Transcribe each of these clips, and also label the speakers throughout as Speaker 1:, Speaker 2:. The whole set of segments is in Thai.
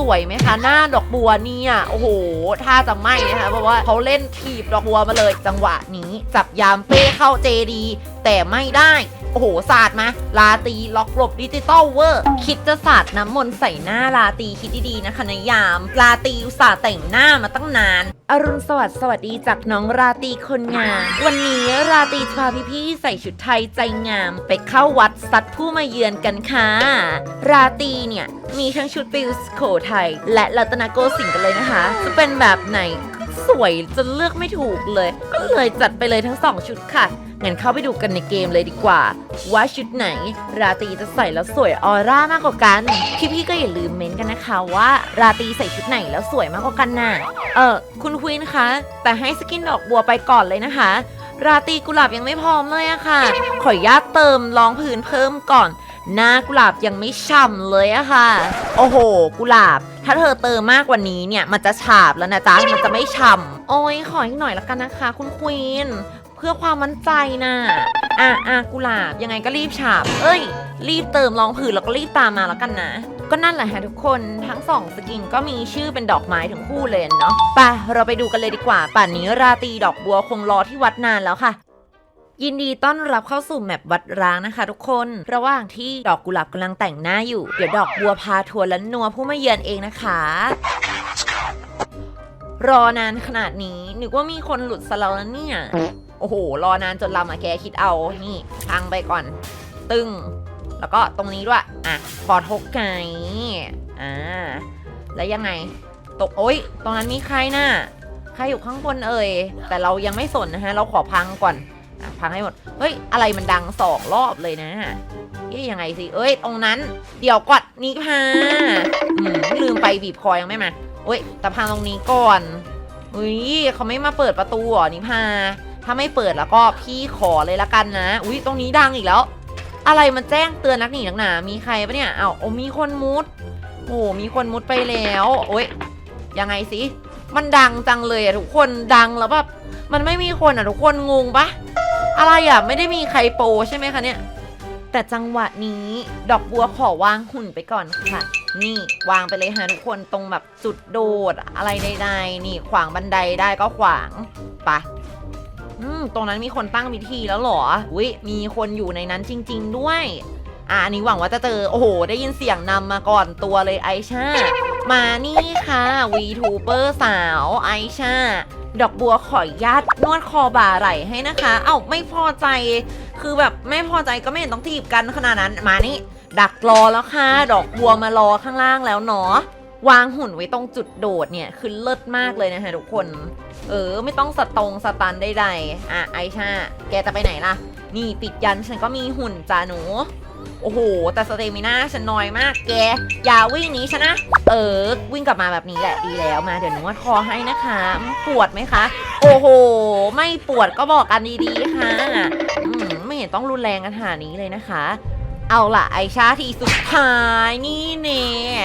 Speaker 1: สวยไหมคะหน้าดอกบัวเนี่ยโอ้โหถ้าจะไม่นะคะเพราะว่าเขาเล่นถีบดอกบัวมาเลยจังหวะนี้จับยามเป้เข้าเจดีแต่ไม่ได้ โอ้โหศาสาดมาลาตีล็อกหลบดิจิตอลเวอร์ คิดจะศาสาดน้ำมนต์ใส่หน้าลาตีคิดดีๆนะคะนายาม ลาตีอุตส่าห์แต่งหน้ามาตั้งนาน อรุณสวัสดิ์สวัสดีจากน้องราตีคนงาม วันนี้ราตีจะพาพี่ๆใส่ชุดไทยใจงาม ไปเข้าวัดซัดผู้มาเยือนกันค่ะ ราตีเนี่ยมีทั้งชุดฟิลสโขทัยและรัตนโกสินทร์กันเลยนะคะ จะเป็นแบบไหนสวยจนเลือกไม่ถูกเลย ก็เลยจัดไปเลยทั้ง2ชุดค่ะ งั้นเข้าไปดูกันในเกมเลยดีกว่า ว่าชุดไหน ราตรีจะใส่แล้วสวยออร่ามากกว่ากัน พี่ๆก็อย่าลืมเม้นกันนะคะว่า ราตรีใส่ชุดไหนแล้วสวยมากกว่ากันน่ะ เออคุณควีนคะ แต่ให้สกินดอกบัวไปก่อนเลยนะคะ ราตรีกุหลาบยังไม่พร้อมเลยอะค่ะ ขออนุญาตเติมรองพื้นเพิ่มก่อน หน้ากุหลาบยังไม่ฉ่ำเลยอะค่ะ โอ้โห กุหลาบ ถ้าเธอเติมมากกว่านี้เนี่ยมันจะฉาบแล้วนะจ๊ะมันจะไม่ฉ่ำโอ้ยขออีกหน่อยละกันนะคะ คุณควีน พื่อความมั่นใจนะอะอะกุหลาบยังไงก็รีบฉาบ เอ้ย รีบเติมรองผืนแล้วก็รีบตามมาแล้วกันนะ ก็นั่นแหละฮะทุกคนทั้งสองสกินก็มีชื่อเป็นดอกไม้ทั้งคู่เลยเนาะไปเราไปดูกันเลยดีกว่า ป่านนี้ราตรีดอกบัวคงรอที่วัดนานแล้วค่ะยินดีต้อนรับเข้าสู่แมปวัดร้างนะคะทุกคน ระหว่างที่ดอกกุหลาบกำลังแต่งหน้าอยู่ เดี๋ยวดอกบัวพาทัวร์และนัวผู้มาเยือนเองนะคะ รอนานขนาดนี้นึกว่ามีคนหลุดซะแล้วเนี่ย โอ้โห รอนานจนลำอะแกคิดเอา นี่พังไปก่อน ตึง แล้วก็ตรงนี้ด้วย อะขอทกไก่อ่า แล้วยังไง ตก โอ๊ย ตรงนั้นมีใครน่ะ ใครอยู่ข้างบนเอ่ย แต่เรายังไม่สนนะฮะ เราขอพังก่อนอะพังให้หมด เฮ้ย อะไรมันดังสองรอบเลยนะเอ๊ยยังไงสิ เอ้ย ตรงนั้น เดี๋ยวก่อนนี่พาอืมลืมไปบีบคอยังไม่มาเอ้ย แต่พังตรงนี้ก่อนอุ้ยเขาไม่มาเปิดประตูหรอนิพา ถ้าไม่เปิดแล้วก็พี่ขอเลยละกันนะ อุ้ยตรงนี้ดังอีกแล้ว อะไรมันแจ้งเตือนนักหนีนักหนา มีใครปะเนี่ยอ้าวโอ้มีคนมุด โอ้มีคนมุดไปแล้ว โอ้ยยังไงสิ มันดังจังเลยอะทุกคนดังแล้วแบบมันไม่มีคนอะทุกคนงงปะอะไรอะไม่ได้มีใครโปรใช่ไหมคะเนี่ย แต่จังหวะนี้ดอกบัวขอวางหุ่นไปก่อนค่ะนี่วางไปเลยฮะทุกคนตรงแบบจุดโดดอะไรใดๆนี่ขวางบันไดได้ก็ขวางไป มตรงนั้นมีคนตั้งพิธีแล้วเหรอ อุ้ยมีคนอยู่ในนั้นจริง ๆ ด้วยอะอันนี้หวังว่าจะเจอ โอ้โห ได้ยินเสียงนำมาก่อนตัวเลยไอชา มานี่ค่ะ VTuber สาวไอชา ดอกบัวขออนุญาตนวดคอบ่าไหล่ให้นะคะ เอ้าไม่พอใจ คือแบบไม่พอใจก็ไม่เห็นต้องทีบกันขนาดนั้น มานี่ ดักรอแล้วค่ะ ดอกบัวมารอข้างล่างแล้วเนาะ วางหุ่นไว้ตรงจุดโดดเนี่ย คือเลิศมากเลยนะคะทุกคน เออ ไม่ต้องสตรงสตันใดๆอะไอชา แกจะไปไหนล่ะ นี่ติดยันฉันก็มีหุ่นจ้าหนู โอ้โห แต่สเตมิน่าฉันน้อยมาก แก อย่าวิ่งหนีฉันนะ เออ วิ่งกลับมาแบบนี้แหละดีแล้วมา เดี๋ยวหนูวดคอให้นะคะ ปวดไหมคะ โอ้โห ไม่ปวดก็บอกกันดีๆค่ะอืมไม่เห็นต้องรุนแรงกันขนาดนี้เลยนะคะ เอาล่ะไอชาทีสุดท้ายนี่เนี่ย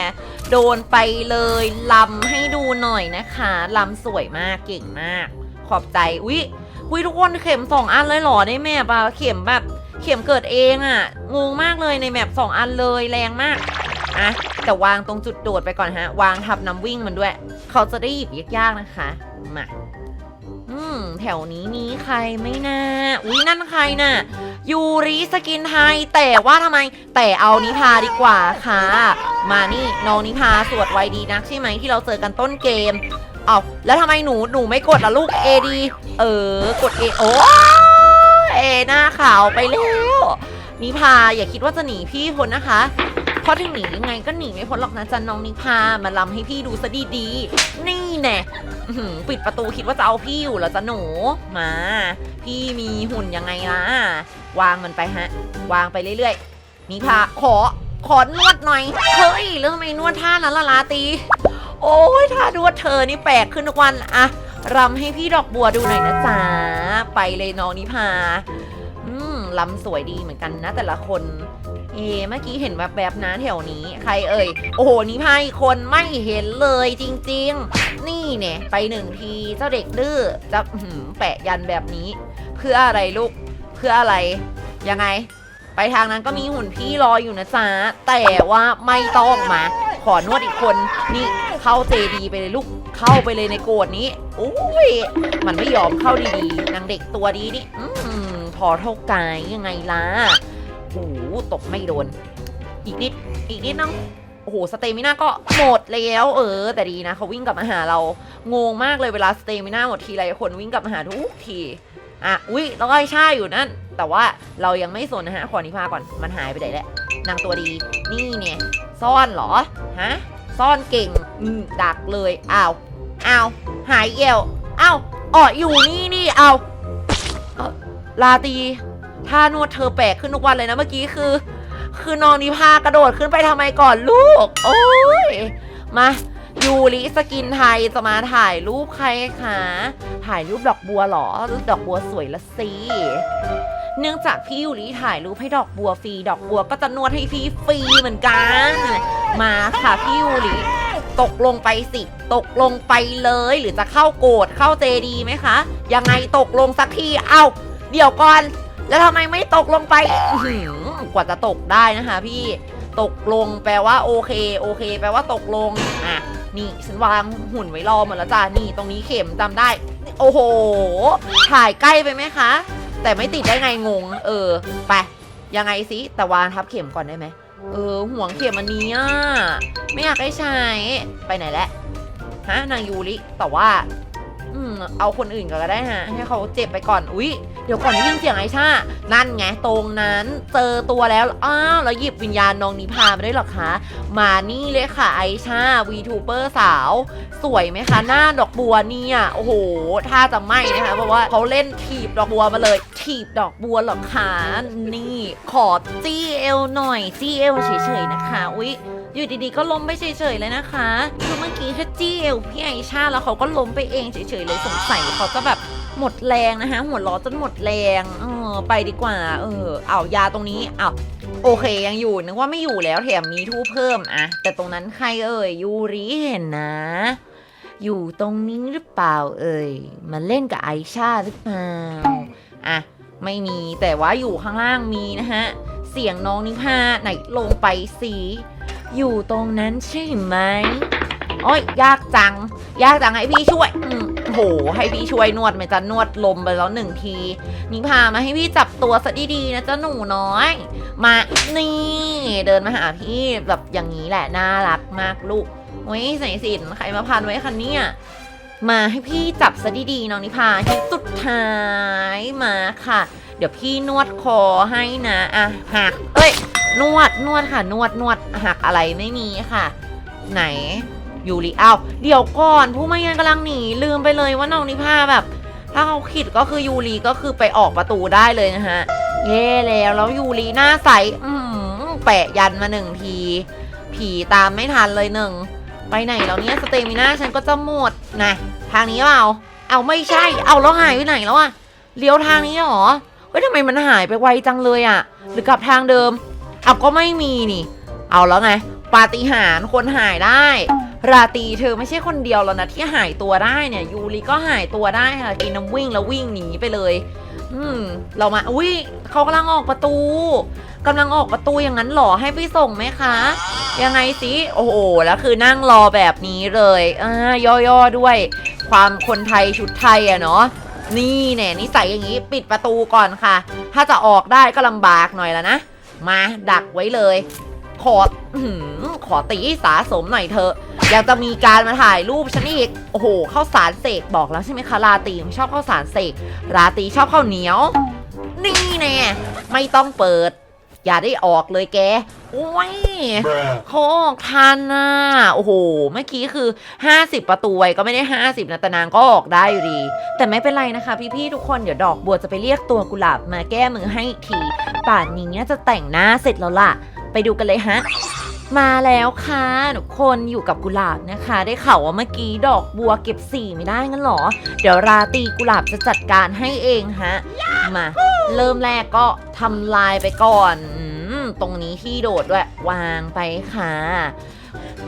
Speaker 1: โดนไปเลยลำให้ดูหน่อยนะคะลำสวยมากเก่งมาก ขอบใจอุ๊ยอุ๊ยทุกคนเข็มสองอันเลยเหรอในแมปอะเข็มแบบเข็มเกิดเองอะงงมากเลยในแมปสองอันเลยแรงมากอะแต่วางตรงจุดโดดไปก่อนฮะ วางทับน้ำวิ่งมันด้วย เขาจะได้หยิบยากๆนะคะมา อืม แถวนี้มีใครไม่น่าอุ้ยนั่นใครน่ะ ยูริสกินไทย แต่ว่าทำไม แต่เอานิพาดีกว่าค่ะ มานี่น้องนิพาสวดไวดีนักใช่ไหมที่เราเจอกันต้นเกม เอาแล้วทำไมหนูหนูไม่กดล่ะลูกเอดี เออกดเอโอเอหน้าขาวไปแล้วนิพาอย่าคิดว่าจะหนีพี่พ้นนะคะ เพราะถึงหนียังไงก็หนีไม่พ้นหรอกนะจ๊ะน้องนิพามาลำให้พี่ดูซะดีๆ นี่แน่ปิดประตูคิดว่าจะเอาพี่อยู่เหรอจ๊ะหนู มา พี่มีหุ่นยังไงล่ะ วางมันไปฮะ วางไปเรื่อยๆนิพาขอขอนวดหน่อย เฮ้ยแล้วทำไมนวดท่านั้นละลาตี โอ้ยท่านวดเธอนี่แปลกขึ้นทุกวันอะรำให้พี่ดอกบัวดูหน่อยนะจ๊ะ ไปเลยน้องนิพาอืมลำสวยดีเหมือนกันนะแต่ละคน เอเมื่อกี้เห็นแบบแบบๆนะแถวนี้ ใครเอ่ย โอ้โหนิพาอีกคนไม่เห็นเลยจริงๆ นี่เนี่ยไปหนึ่งทีเจ้าเด็กดื้อจะอื้อหือแปะยันแบบนี้ เพื่ออะไรลูก เพื่ออะไร ยังไง ไปทางนั้นก็มีหุ่นพี่รออยู่นะจ๊ะแต่ว่าไม่ต้องมา ขอนวดอีกคนนี่เข้าเจดีไปเลยลูกเข้าไปเลยในโกดนี้โอ้ยมันไม่ยอมเข้าดีๆนางเด็กตัวดีนี่อืมพอเท่ากายยังไงล่ะ อ้ตกไม่โดน อีกนิด อีกนิดนึงโอ้โห สเตมิน่าก็หมดแล้ว เออ แต่ดีนะเขาวิ่งกลับมาหาเรา งงมากเลยเวลาสเตมิน่าหมดทีไรคนวิ่งกลับมาหาทุกที อะ อุ้ยแล้วก็ไอ้ชาอยู่นั่น แต่ว่าเรายังไม่สนนะฮะ ขอนิพาก่อน มันหายไปไหนแหละนางตัวดี นี่เนี่ย ซ่อนเหรอ ฮะ ซ่อนเก่ง อืม ดักเลย อ้าว อ้าว หายเอวอ้าวอ๋ออยู่นี่นี่ เอาลาตี ท่านวดเธอแปลกขึ้นทุกวันเลยนะเมื่อกี้คือ คือนองนิพากระโดดขึ้นไปทำไมก่อนลูก โอ้ยมายูริสกินไทยจะมาถ่ายรูปใครคะถ่ายรูปดอกบัวเหรอรูปดอกบัวสวยละสิเนื่องจากพี่ยูริถ่ายรูปให้ดอกบัวฟรีดอกบัวก็จะนวดให้พี่ฟรีเหมือนกัน มาค่ะพี่ยูริตกลงไปสิ ตกลงไปเลย หรือจะเข้าโกรธเข้าเจดีไหมคะ ยังไงตกลงสักทีเอ้า เดี๋ยวก่อน แล้วทำไมไม่ตกลงไปหือกว่าจะตกได้นะคะพี่ตกลงแปลว่าโอเค โอเค แปลว่าตกลงอะนี่ฉันวางหุ่นไว้รอหมดแล้วจ้านี่ตรงนี้เข็มจำได้ โอ้โห ถ่ายใกล้ไปไหมคะ แต่ไม่ติดได้ไงงง เออ ไป ยังไงสิแต่วางทับเข็มก่อนได้ไหมเออ ห่วงเข็มอันนี้อะไม่อยากให้ใช้ไปไหนแล้วฮะนางยูริแต่ว่า อืมเอาคนอื่นก็ได้ฮะ ให้เขาเจ็บไปก่อน อุ๊ย เดี๋ยวก่อนได้ยินเสียงไอชา นั่นไงตรงนั้นเจอตัวแล้วอ้าวแล้วหยิบวิญญาณน้องนิพามาได้หรอคะ มานี่เลยค่ะไอชา VTuber สาว สวยไหมคะหน้าดอกบัวเนี่ยโอ้โหถ้าจะไม่นะคะเพราะว่าเขาเล่นถีบดอกบัวมาเลย ถีบดอกบัวหรอคะนี่ขอจี้เอวหน่อยจี้เอวเฉยๆนะคะอุ๊ย อยู่ดีๆก็ล้มไปเฉยๆเลยนะคะคือเมื่อกี้แค่จี้เอวพี่ไอชาแล้วเขาก็ล้มไปเองเฉยๆเลยสงสัยเขาจะแบบหมดแรงนะคะ หัวล้อจนหมดแรงเออไปดีกว่า เออเอายาตรงนี้เอาโอเคยังอยู่นึกว่าไม่อยู่แล้วแถมมีทูเพิ่มอะแต่ตรงนั้นใครเอ่ยยูริเห็นนะ อยู่ตรงนี้หรือเปล่าเอ่ยมาเล่นกับไอชาหรือเปล่าอะไม่มีแต่ว่าอยู่ข้างล่างมีนะฮะเสียงน้องนิพาไหนลงไปสิ อยู่ตรงนั้นใช่ไหมโอ้ยยากจัง ยากจังให้พี่ช่วยอืมโห ให้พี่ช่วยนวดไหมจะนวดลมไปแล้วหนึ่งทีนิพามาให้พี่จับตัวซะดีๆนะเจ้าหนูน้อย มา นี่ เดินมาหาพี่แบบอย่างนี้แหละ น่ารักมากลูกโอ้ยใส่สินใครมาพันไว้คันเนี่ย มาให้พี่จับซะดีๆน้องนิพาที่สุดท้ายมาค่ะ เดี๋ยวพี่นวดคอให้นะ อะหัก เอ้ย นวดนวดค่ะนวดนวดหักอะไรไม่มีค่ะ ไหนยูริอ้าวเดี๋ยวก่อน ผู้ไม่ยังกำลังหนีลืมไปเลยว่าน้องนิพาแบบ ถ้าเขาขิดก็คือยูริก็คือไปออกประตูได้เลยนะฮะเย่แล้วแล้วยูริหน้าใสอืมแปะยันมาหนึ่งที ผีตามไม่ทันเลยหนึ่งไปไหนแล้วเนี่ยสเตมิน่าฉันก็จะหมดนะทางนี้เปล่าเอาไม่ใช่ เอาแล้วหายไปไหนแล้วอะเลี้ยวทางนี้เหรอเฮ้ยทำไมมันหายไปไวจังเลยอะหรือกลับทางเดิม เอาก็ไม่มีนี่ เอาแล้วไง ปาฏิหาริย์คนหายได้ ราตรีเธอไม่ใช่คนเดียวแล้วนะที่หายตัวได้เนี่ย ยูริก็หายตัวได้ค่ะ กินน้ำวิ่งแล้ววิ่งหนีไปเลย อืม เรามา อุ้ยเขากำลังออกประตูกำลังออกประตูอย่างนั้นหรอให้ไปส่งไหมคะ ยังไงสิ โอ้โห แล้วคือนั่งรอแบบนี้เลยอ่าย่อๆด้วย ความคนไทยชุดไทยอะเนาะนี่แน่นิสัยอย่างนี้ปิดประตูก่อนค่ะ ถ้าจะออกได้ก็ลำบากหน่อยแล้วนะ มาดักไว้เลย ขอขอตีสาสมหน่อยเถอะอยากจะมีการมาถ่ายรูปฉันอีก โอ้โหข้าวสารเสกบอกแล้วใช่ไหมคะราตีมชอบข้าวสารเสกราตีชอบข้าวเหนียว นี่แน่ไม่ต้องเปิด อย่าได้ออกเลยแกโอ้ยเขาออกทันนะโอ้โห เมื่อกี้คือ 50 ประตูไว้ก็ไม่ได้ 50นะแต่นางก็ออกได้อยู่ดี แต่ไม่เป็นไรนะคะพี่ๆทุกคนเดี๋ยวดอกบัวจะไปเรียกตัวกุหลาบมาแก้มือให้อีกที ป่านนี้น่าจะแต่งหน้าเสร็จแล้วล่ะ ไปดูกันเลยฮะ มาแล้วค่ะทุกคนอยู่กับกุหลาบนะคะ ได้ข่าวว่าเมื่อกี้ดอกบัวเก็บสีไม่ได้งั้นหรอ เดี๋ยวราตรีกุหลาบจะจัดการให้เองฮะ มา เริ่มแรกก็ทำลายไปก่อนอตรงนี้ที่โดดด้วยวางไปค่ะ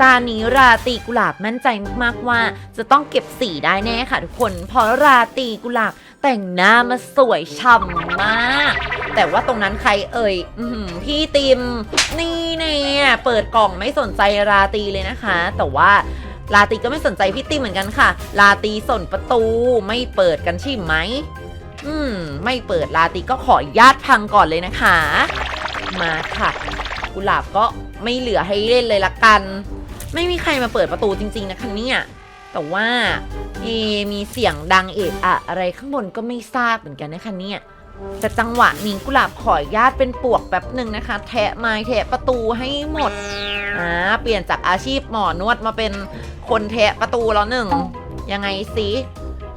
Speaker 1: ตานี้ราตีกุหลาบมั่นใจมากๆว่าจะต้องเก็บสีได้แน่ค่ะทุกคนเพราะราตีกุหลาบ แต่งหน้ามาสวยฉ่ำมาก แต่ว่าตรงนั้นใครเอ่ยอพี่ติม นี่เนี่ยเปิดกล่องไม่สนใจราตีเลยนะคะ แต่ว่าลาตีก็ไม่สนใจพี่ติมเหมือนกันค่ะ ลาตีสนประตูไม่เปิดกันใช่ไหม อืม ไม่เปิดลาตีก็ขอญาตพังก่อนเลยนะคะ มาค่ะ กุหลาบก็ไม่เหลือให้เล่นเลยละกัน ไม่มีใครมาเปิดประตูจริง ๆ นะคะเนี่ย แต่ว่าเอมีเสียงดังเอะอะอะไรข้างบนก็ไม่ทราบเหมือนกันนะคะเนี่ยแต่จังหวะนี้กุหลาบขออนุญาตเป็นปวกแบบหนึ่งนะคะ แทะไม้แทะประตูให้หมดอ่าเปลี่ยนจากอาชีพหมอนวดมาเป็นคนแทะประตูแล้วหนึ่งยังไงสิ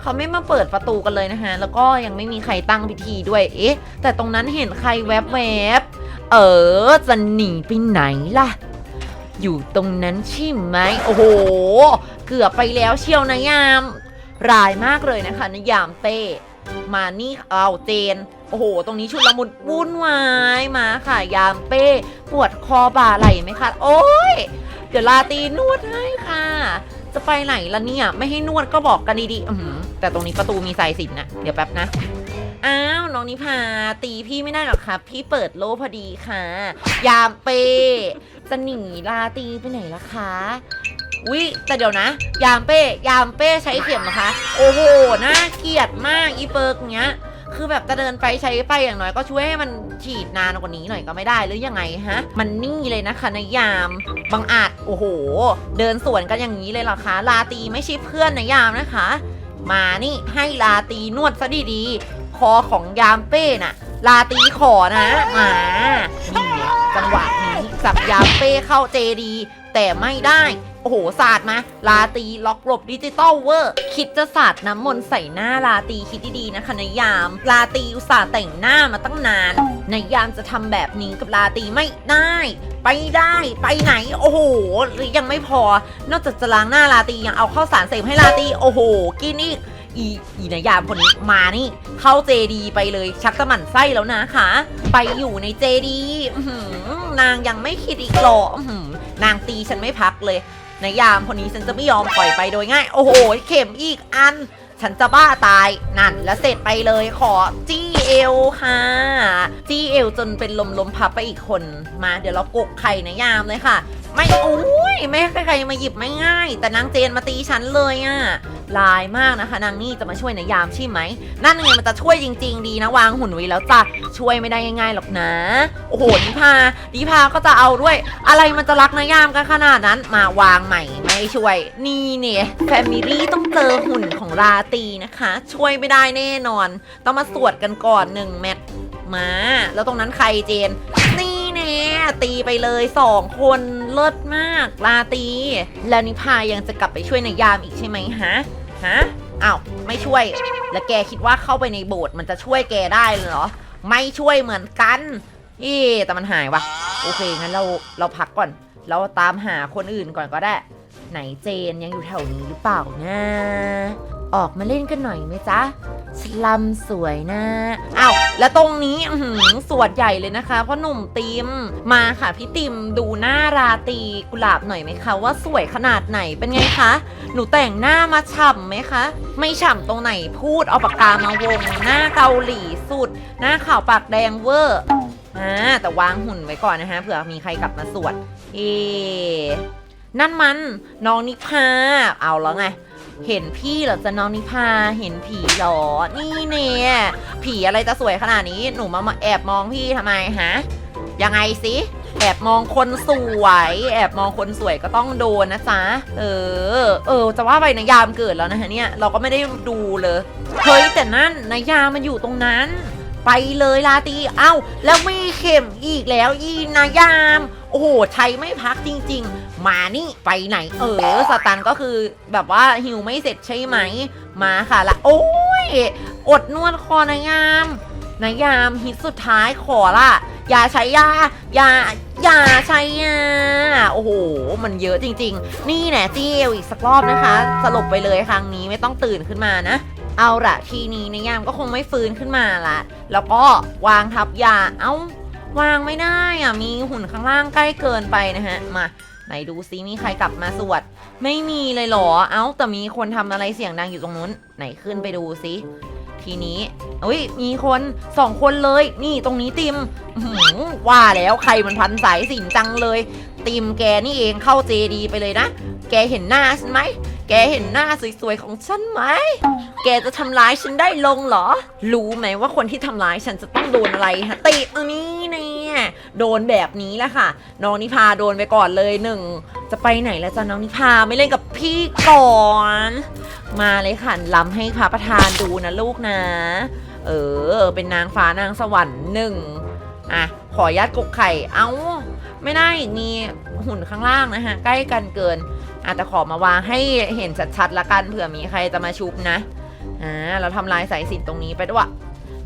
Speaker 1: เขาไม่มาเปิดประตูกันเลยนะคะแล้วก็ยังไม่มีใครตั้งพิธีด้วยเอ๊ะ แต่ตรงนั้นเห็นใครแวบๆเออจะหนีไปไหนล่ะ อยู่ตรงนั้นใช่ไหมโอ้โห เกือบไปแล้วเชียวนะยาม รายมากเลยนะคะนยามเต้ มานี่เอาเจน โอ้โห ตรงนี้ชุดละมุนวุ่นวายมาค่ะ ยามเป้ปวดคอบ่าไหล่ไหมคะ โอ้ย เดี๋ยวลาตีนวดให้ค่ะ จะไปไหนล่ะเนี่ย ไม่ให้นวดก็บอกกันดีๆแต่ตรงนี้ประตูมีสายสินนะเดี๋ยวแป๊บนะอ้าว น้องนิพาตีพี่ไม่ได้หรอกครับ พี่เปิดโลพอดีค่ะ ยามเป้ จะหนีลาตีไปไหนล่ะคะวิแต่เดี๋ยวนะ ยามเป้ ยามเป้ใช้เข็มนะคะ โอ้โหน่าเกลียดมากอีเปิร์กเนี้ย คือแบบจะเดินไปใช้ไปอย่างน้อยก็ช่วยให้มันฉีดนานกว่านี้หน่อยก็ไม่ได้หรือยังไงฮะ มันนี่เลยนะคะนายาม บางอาจโอ้โห เดินสวนกันอย่างนี้เลยเหรอคะลาตีไม่ใช่เพื่อนนายามนะคะ มานี่ให้ลาตีนวดซะดีๆคอของยามเป้น่ะ ลาตีขอนะมานี่จังหวะ นี้จับยาเป้เข้าเจดี แต่ไม่ได้ โอ้โหสาดมาลาตีล็อกหลบดิจิตอลเวอร์ คิดจะสาดน้ำมนต์ใส่หน้าลาตีคิดดีๆนะคะนายาม ลาตีอุตส่าห์แต่งหน้ามาตั้งนานนายามจะทำแบบนี้กับลาตีไม่ได้ ไปได้ไปไหน โอ้โหหรือยังไม่พอ นอกจากจะล้างหน้าลาตียังเอาข้าวสารเสพให้ลาตีโอ้โห กินอีกอีอีนายามคนนี้มานี่ เข้าเจดีไปเลยชักจะหมั่นไส้แล้วนะคะ ไปอยู่ในเจดีอื นางยังไม่คิดอีกหรออื้อหือนางตีฉันไม่พักเลยนายามคนนี้ฉันจะไม่ยอมปล่อยไปโดยง่าย โอ้โห เข็มอีกอัน ฉันจะบ้าตายนั่นแล้วเสร็จไปเลยขอจี้เอวค่ะจี้เอวจนเป็นลมลมพับไปอีกคนมา เดี๋ยวเรากกไข่นายามเลยค่ะ ไม่โอ้ยไม่ให้ใครมาหยิบไม่ง่าย แต่นางเจนมาตีฉันเลยอะ ลายมากนะคะ นางนี่จะมาช่วยนายามใช่ไหม นั่นไงมันจะช่วยจริง ๆ ดีนะวางหุ่นไว้แล้วจ้ะช่วยไม่ได้ง่ายๆหรอกนะ โอ้โหนิพานิพาก็จะเอาด้วย อะไรมันจะรักนายามกันขนาดนั้น มาวางใหม่ไม่ช่วย นี่เนี่ยแฟมิลี่ต้องเจอหุ่นของราตีนะคะ ช่วยไม่ได้แน่นอน ต้องมาสวดกันก่อนหนึ่งแมตช์มา แล้วตรงนั้นใครเจน นี่แน่ตีไปเลยสองคนเลิศมากลาตี แล้วนิพายังจะกลับไปช่วยนายามอีกใช่ไหมฮะ ฮะอ้าวไม่ช่วย แล้วแกคิดว่าเข้าไปในโบสถ์มันจะช่วยแกได้เหรอ ไม่ช่วยเหมือนกันอี่แต่มันหายวะโอเคงั้นเราเราพักก่อน เราตามหาคนอื่นก่อนก็ได้ ไหนเจนยังอยู่แถวนี้หรือเปล่านะ ออกมาเล่นกันหน่อยไหมจ๊ะสลัมสวยนะอ้าวแล้วตรงนี้สวดใหญ่เลยนะคะเพราะหนุ่มติม มาค่ะพี่ติมดูหน้าราตีกุหลาบหน่อยไหมคะ ว่าสวยขนาดไหนเป็นไงคะ หนูแต่งหน้ามาฉ่ำไหมคะ ไม่ฉ่ำตรงไหนพูดเอาปากกามาวง หน้าเกาหลีสุด หน้าขาวปากแดงเวอร์อ่าแต่วางหุ่นไว้ก่อนนะคะเผื่อมีใครกลับมาสวดเอนั่นมันน้องนิพาเอาแล้วไง เห็นพี่เหรอจะน้องนิพาเห็นผีเหรอ นี่เนี่ยผีอะไรจะสวยขนาดนี้หนูมามาแอบมองพี่ทำไมฮะยังไงสิแอบมองคนสวย แอบมองคนสวยก็ต้องโดนนะจ๊ะ เออ เออ จะว่าไปนายามเกิดแล้วนะคะเนี่ย เราก็ไม่ได้ดูเลย เฮ้ย แต่นั่นนายามมันอยู่ตรงนั้น ไปเลยลาตี เอ้า แล้วมีเข็มอีกแล้วอีนายาม โอ้โห ใช้ไม่พักจริง ๆ มานี่ไปไหน เออสตันก็คือแบบว่าหิวไม่เสร็จใช่ไหม มาค่ะละโอ้ยอดนวดคอนายามนายามฮิตสุดท้ายขอละอย่าใช้ยาอย่าอย่าใช้ยาโอ้โห มันเยอะจริง ๆ นี่แน่จี้เอวอีกสักรอบนะคะ สลบไปเลยครั้งนี้ไม่ต้องตื่นขึ้นมานะ เอาละทีนี้นายยามก็คงไม่ฟื้นขึ้นมาละแล้วก็วางทับยาเอ้าวางไม่ได้อะมีหุ่นข้างล่างใกล้เกินไปนะฮะ มา ไหนดูซิมีใครกลับมาสวด ไม่มีเลยเหรอ เอ้าแต่มีคนทำอะไรเสียงดังอยู่ตรงนู้น ไหนขึ้นไปดูซิ ทีนี้อุ้ยมีคนสองคนเลย นี่ตรงนี้ติมอื้อหือว่าแล้วใครมันพันสายสินจังเลย ติมแกนี่เองเข้าเจดีไปเลยนะ แกเห็นหน้าฉันไหม แกเห็นหน้าสวยๆของฉันไหม แกจะทำร้ายฉันได้ลงเหรอ รู้ไหมว่าคนที่ทำร้ายฉันจะต้องโดนอะไรฮะติอันนี้เนี่ยโดนแบบนี้แหละค่ะ น้องนิพาโดนไปก่อนเลยหนึ่ง จะไปไหนแล้วจ้ะน้องนิพาไม่เล่นกับพี่ก่อน มาเลยค่ะลำให้พระประธานดูนะลูกนะ เออ เป็นนางฟ้านางสวรรค์หนึ่งอะขอยัดกกไข่ เอ้า ไม่ได้มีหุ่นข้างล่างนะฮะ ใกล้กันเกิน อาจจะขอมาวางให้เห็นชัดๆละกันเผื่อมีใครจะมาชุบนะอ่าเราทำลายสายสินตรงนี้ไปด้วย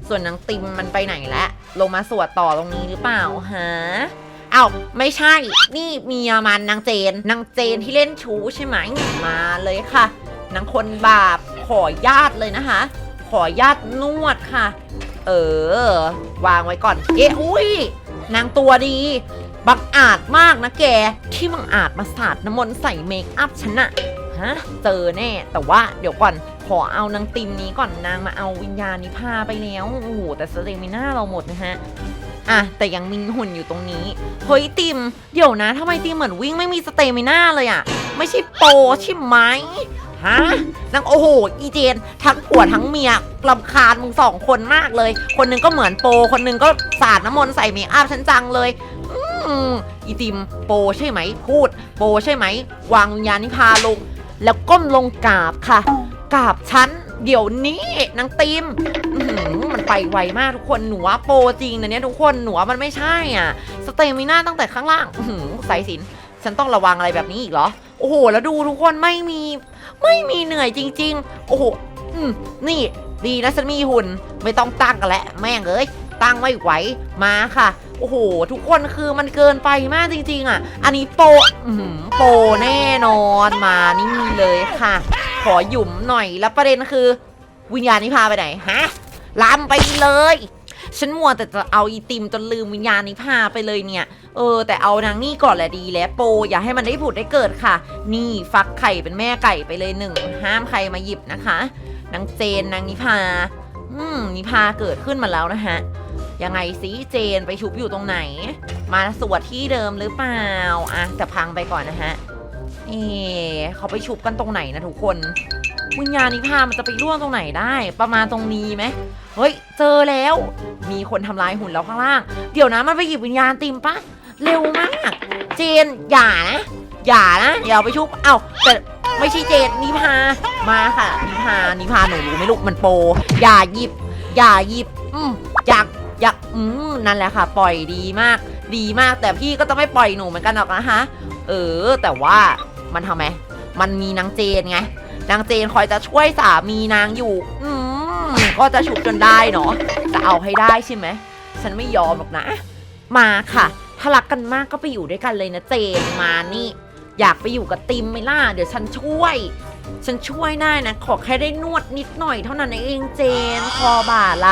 Speaker 1: ส่วนนางติมมันไปไหนแล้วลงมาสวดต่อตรงนี้หรือเปล่าฮะเอ้าไม่ใช่ นี่เมียมันนางเจน นางเจนที่เล่นชู้ใช่ไหมมาเลยค่ะนางคนบาปขอญาตเลยนะคะ ขอญาตนวดค่ะ เออ วางไว้ก่อน เอ๊ะอุ้ยนางตัวดี บังอาจมากนะแก ที่บังอาจมาสาดน้ำมนต์ใส่เมคอัพฉันอะฮะ เจอแน่ แต่ว่าเดี๋ยวก่อน ขอเอานางติมนี้ก่อนนางมาเอาวิญญาณนิพาไปแล้ว โอ้โห แต่สเตมิน่าเราหมดนะฮะอะแต่ยังมีหุ่นอยู่ตรงนี้ เฮ้ยติม เดี๋ยวนะทำไมติมเหมือนวิ่งไม่มีสเตมิน่าเลยอะไม่ใช่โปใช่ไหมฮะนางโอ้โห อีเจน ทั้งผัวทั้งเมียลำคาญมึงสองคนมากเลย คนนึงก็เหมือนโป คนนึงก็สาดน้ำมนต์ใส่เมคอัพฉันจังเลย มอีติมโปใช่ไหม พูด โปใช่ไหม วางวิญญานิพาลง แล้วก้มลงกราบค่ะ กราบฉัน เดี๋ยวนี้นางติมอื้อหือมันไปไวมากทุกคนหนูว่าโปจริงนะเนี่ยทุกคนหนูว่ามันไม่ใช่อะ สเตมิน่าตั้งแต่ข้างล่างอื้อหือสายสิน ฉันต้องระวังอะไรแบบนี้อีกเหรอ โอ้โห แล้วดูทุกคนไม่มี ไม่มีเหนื่อยจริง ๆ โอ้โหอืมนี่ ดีนะฉันมีหุ่น ไม่ต้องตั้งกันแล้วแม่งเอ้ย ตั้งไม่ไหว มาค่ะ อ้โห ทุกคนคือมันเกินไปมากจริง ๆ อะ อันนี้โปะโปแน่นอนมานี่เลยค่ะ ขอหยุมหน่อยแล้วประเด็นคือ วิญญาณนิพาไปไหนฮะลามไปเลยฉันมัวแต่จะเอาอีติมจนลืมวิญญาณนิพาไปเลยเนี่ย เออ แต่เอานางนี่ก่อนแหละดีแล้วโป อย่าให้มันได้ผุดได้เกิดค่ะ นี่ฟักไข่เป็นแม่ไก่ไปเลยหนึ่งห้ามใครมาหยิบนะคะนางเจนนางนิพา อืมนิพาเกิดขึ้นมาแล้วนะฮะ ยังไงสิเจนไปชุบอยู่ตรงไหน มาสวดที่เดิมหรือเปล่าอะแต่พังไปก่อนนะฮะเอ๊เขาไปชุบกันตรงไหนนะทุกคนวิญญาณนิพามันจะไปร่วงตรงไหนได้ ประมาณตรงนี้ไหมเฮ้ย เจอแล้ว มีคนทำลายหุ่นแล้วข้างล่าง เดี๋ยวนะมันไปหยิบวิญญาณติมปะเร็วมาก เจนอย่านะอย่านะอย่าไปชุบเอ้าแต่ไม่ใช่เจนนิพามาค่ะนิพานิพาหนูรู้ไหมลูกมันโป อย่าหยิบ อย่าหยิบ อืมอยาก ยากอืมนั่นแหละค่ะ ปล่อยดีมาก ดีมากแต่พี่ก็จะไม่ปล่อยหนูเหมือนกันหรอกนะคะเออ แต่ว่ามันทำไมมันมีนางเจนไงนางเจนคอยจะช่วยสามีนางอยู่ อืมก็จะฉุบจนได้เนาะจะเอาให้ได้ใช่ไหมฉันไม่ยอมหรอกนะ มาค่ะ ถ้ารักกันมากก็ไปอยู่ด้วยกันเลยนะเจนมานี่ อยากไปอยู่กับติมไหมล่ะเดี๋ยวฉันช่วย ฉันช่วยได้นะ ขอแค่ได้นวดนิดหน่อยเท่านั้นเองเจน คอบ่าไหล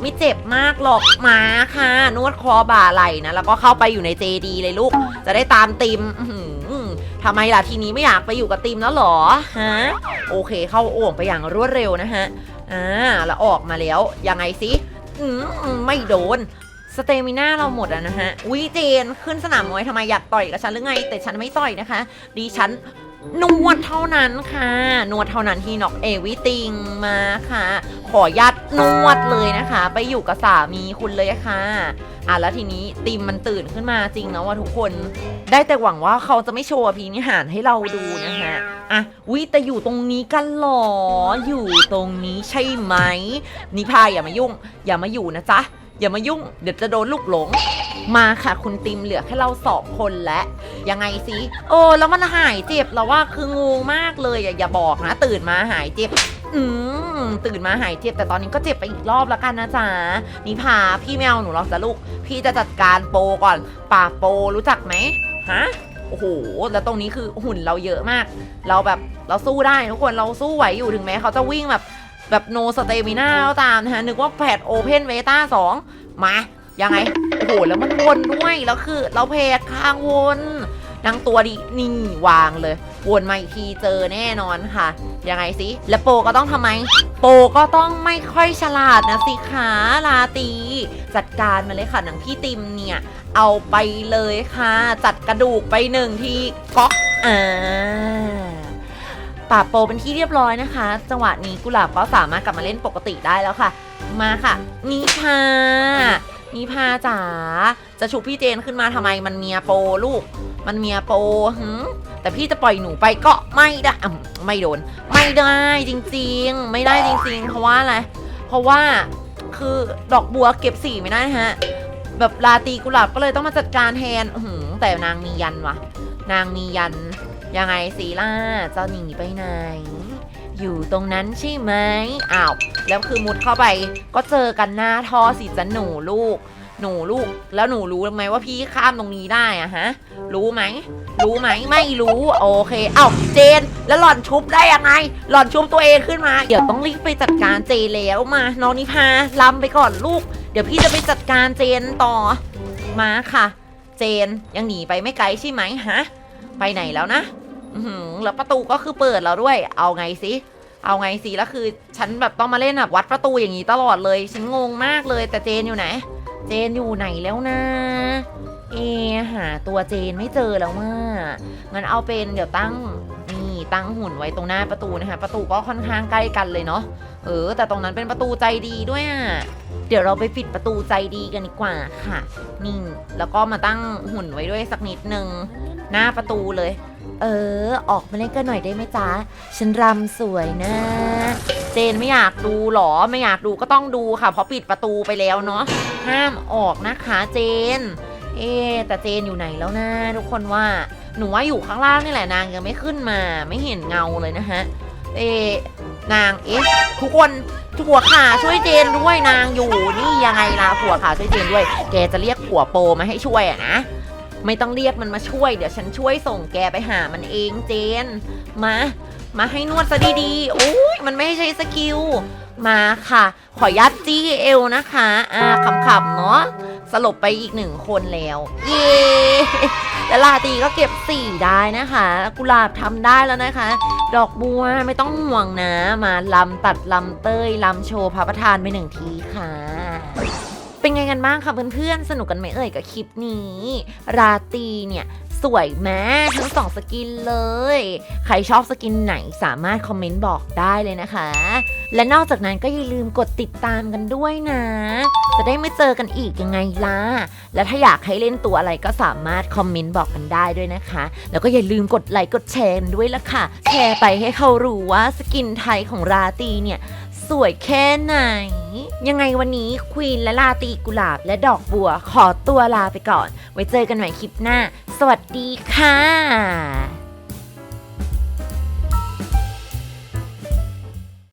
Speaker 1: ไม่เจ็บมากหรอกมาค่ะ นวดคอบ่าไหลนะ แล้วก็เข้าไปอยู่ในเจดีเลยลูก จะได้ตามติมอื้อหือทำไมล่ะทีนี้ไม่อยากไปอยู่กับติมแล้วเหรอฮะโอเค เข้าโอ่งไปอย่างรวดเร็วนะฮะอ่าแล้วออกมาแล้วยังไงสิอืมไม่โดนสเตมิน่าเราหมดอะนะฮะวิเจน ขึ้นสนามมวยทำไมอยากต่อยกับฉันหรือไง แต่ฉันไม่ต่อยนะคะดิฉัน นวดเท่านั้นค่ะ นวดเท่านั้นที่นอกเอวิติงมาค่ะ ขอยัดนวดเลยนะคะ ไปอยู่กับสามีคุณเลยค่ะอะแล้วทีนี้ติมมันตื่นขึ้นมาจริงนะว่าทุกคน ได้แต่หวังว่าเขาจะไม่โชว์อภินิหารให้เราดูนะฮะอะวิแต่อยู่ตรงนี้กันหรออยู่ตรงนี้ใช่ไหมนิพายอย่ามายุ่ง อย่ามาอยู่นะจ๊ะ อย่ามายุ่ง เดี๋ยวจะโดนลูกหลง มาค่ะ คุณติมเหลือแค่เราสองคนแล้วยังไงสิโอ้แล้วมันหายเจ็บแล้วว่าคืองงมากเลยอย่าอย่าบอกนะ ตื่นมาหายเจ็บ อืมตื่นมาหายเจ็บ แต่ตอนนี้ก็เจ็บไปอีกรอบแล้วกันนะจ๊ะนิพาพี่แมวหนูหรอกจะลูก พี่จะจัดการโปก่อนป่าโปรู้จักไหมฮะโอ้โห แล้วตรงนี้คือหุ่นเราเยอะมาก เราแบบเราสู้ได้ทุกคนเราสู้ไหวอยู่ถึงแม้เขาจะวิ่งแบบ แบบโนสเตมิน่าก็ตามนะฮะ นึกว่าแพดโอเพนเวต้าสองมา ยังไง โอ้โห แล้วมันวนด้วย แล้วคือเราเพกข้างวนนางตัวดีนี่วางเลย วนมาอีกทีเจอแน่นอนค่ะ ยังไงสิ แล้วโปก็ต้องทำไม โปก็ต้องไม่ค่อยฉลาดนะสิคะลาตี จัดการมาเลยค่ะหนังพี่ติมเนี่ย เอาไปเลยค่ะ จัดกระดูกไปหนึ่งทีก๊อกอ่า ปราโปเป็นที่เรียบร้อยนะคะ จังหวะนี้กุหลาบก็สามารถกลับมาเล่นปกติได้แล้วค่ะ มาค่ะนิพานิพาจ๋าจะฉุบพี่เจนขึ้นมาทำไมมันเมียโปลูก มันเมียโปหืแต่พี่จะปล่อยหนูไปก็ไม่ได้อะไม่โดน ไม่ได้จริงๆ ไม่ได้จริงๆ เพราะว่าอะไรเพราะว่าคือดอกบัวเก็บสีไม่ได้ฮะแบบลาตีกุหลาบก็เลยต้องมาจัดการแทนหือแต่นางมียันวะนางมียัน ยังไงสีล่าจะหนีไปไหน อยู่ตรงนั้นใช่ไหมอ้าวแล้วคือมุดเข้าไปก็เจอกันหน้าท่อสิจะหนูลูก หนูลูก แล้วหนูรู้ไหมว่าพี่ข้ามตรงนี้ได้อะฮะ รู้ไหม รู้ไหมไม่รู้ โอเค เอ้าเจน แล้วหล่อนชุบได้ยังไง หล่อนชุบตัวเองขึ้นมา เดี๋ยวต้องรีบไปจัดการเจนแล้วมา น้องนิพาลำไปก่อนลูก เดี๋ยวพี่จะไปจัดการเจนต่อ มาค่ะ เจนยังหนีไปไม่ไกลใช่ไหมฮะ ไปไหนแล้วนะอือหือแล้วประตูก็คือเปิดแล้วด้วย เอาไงสิ เอาไงสิแล้วคือ ฉันแบบต้องมาเล่นแบบวัดประตูอย่างนี้ตลอดเลย ฉันงงมากเลย แต่เจนอยู่ไหน เจนอยู่ไหนแล้วนะ เอหาตัวเจนไม่เจอแล้วว่างั้นเอาเป็นเดี๋ยวตั้งนี่ตั้งหุ่นไว้ตรงหน้าประตูนะคะ ประตูก็ค่อนข้างใกล้กันเลยเนาะ เออ แต่ตรงนั้นเป็นประตูใจดีด้วยอะ เดี๋ยวเราไปปิดประตูใจดีกันดีกว่าค่ะ นี่ แล้วก็มาตั้งหุ่นไว้ด้วยสักนิดนึง หน้าประตูเลย เออ ออกมาเล่นกันหน่อยได้ไหมจ๊ะ ฉันรำสวยนะ เจนไม่อยากดูหรอ ไม่อยากดูก็ต้องดูค่ะ เพราะปิดประตูไปแล้วเนาะ ห้ามออกนะคะเจน เอ๊แต่เจนอยู่ไหนแล้วนะทุกคนว่า หนูว่าอยู่ข้างล่างนี่แหละนางยังไม่ขึ้นมา ไม่เห็นเงาเลยนะฮะ เอ นางเอ๊ะทุกคนผัวขาช่วยเจนด้วยนางอยู่นี่ยังไงล่ะผัวขาช่วยเจนด้วย แกจะเรียกผัวโปมาให้ช่วยอะนะไม่ต้องเรียกมันมาช่วย เดี๋ยวฉันช่วยส่งแกไปหามันเองเจน มา มาให้นวดซะดีๆโอ้ยมันไม่ให้ใช้สกิล มาค่ะ ขอยัดจี้เอวนะคะ อ่าขำๆเนาะ สลบไปอีกหนึ่งคนแล้ว เย้และลาตีก็เก็บสี่ได้นะคะ กุหลาบทำได้แล้วนะคะ ดอกบัวไม่ต้องห่วงนะ มาลำตัดลำเต้ยลำโชว์พระประธานไปหนึ่งทีค่ะเป็นไงกันบ้างคะเพื่อนๆ สนุกกันไหมเอ่ยกับคลิปนี้ ราตีเนี่ย สวยแม้ทั้งสองสกินเลย ใครชอบสกินไหนสามารถคอมเมนต์บอกได้เลยนะคะ และนอกจากนั้นก็อย่าลืมกดติดตามกันด้วยนะ จะได้ไม่เจอกันอีกยังไงล่ะ และถ้าอยากให้เล่นตัวอะไรก็สามารถคอมเมนต์บอกกันได้ด้วยนะคะ แล้วก็อย่าลืมกดไลค์กดแชร์ด้วยละค่ะ แชร์ไปให้เขารู้ว่าสกินไทยของราตีเนี่ย สวยแค่ไหน ยังไงวันนี้ควีนและลาตีกุหลาบ และดอกบัวขอตัวลาไปก่อน ไว้เจอกันใหม่คลิปหน้า สวัสดีค่ะ